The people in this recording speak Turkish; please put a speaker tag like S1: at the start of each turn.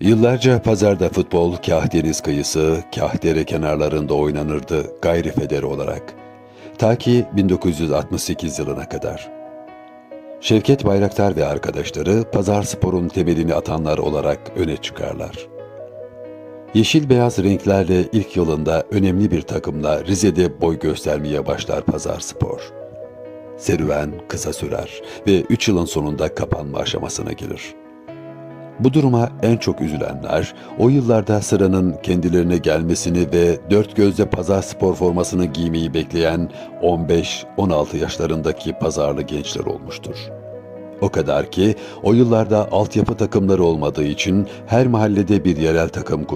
S1: Yıllarca pazarda futbol kah deniz kıyısı, kah dere kenarlarında oynanırdı gayri federi olarak. Ta ki 1968 yılına kadar. Şevket Bayraktar ve arkadaşları pazar sporun temelini atanlar olarak öne çıkarlar. Yeşil beyaz renklerle ilk yılında önemli bir takımla Rize'de boy göstermeye başlar pazar spor. Serüven kısa sürer ve 3 yılın sonunda kapanma aşamasına gelir. Bu duruma en çok üzülenler, o yıllarda sıranın kendilerine gelmesini ve dört gözle pazar spor formasını giymeyi bekleyen 15-16 yaşlarındaki pazarlı gençler olmuştur. O kadar ki o yıllarda altyapı takımları olmadığı için her mahallede bir yerel takım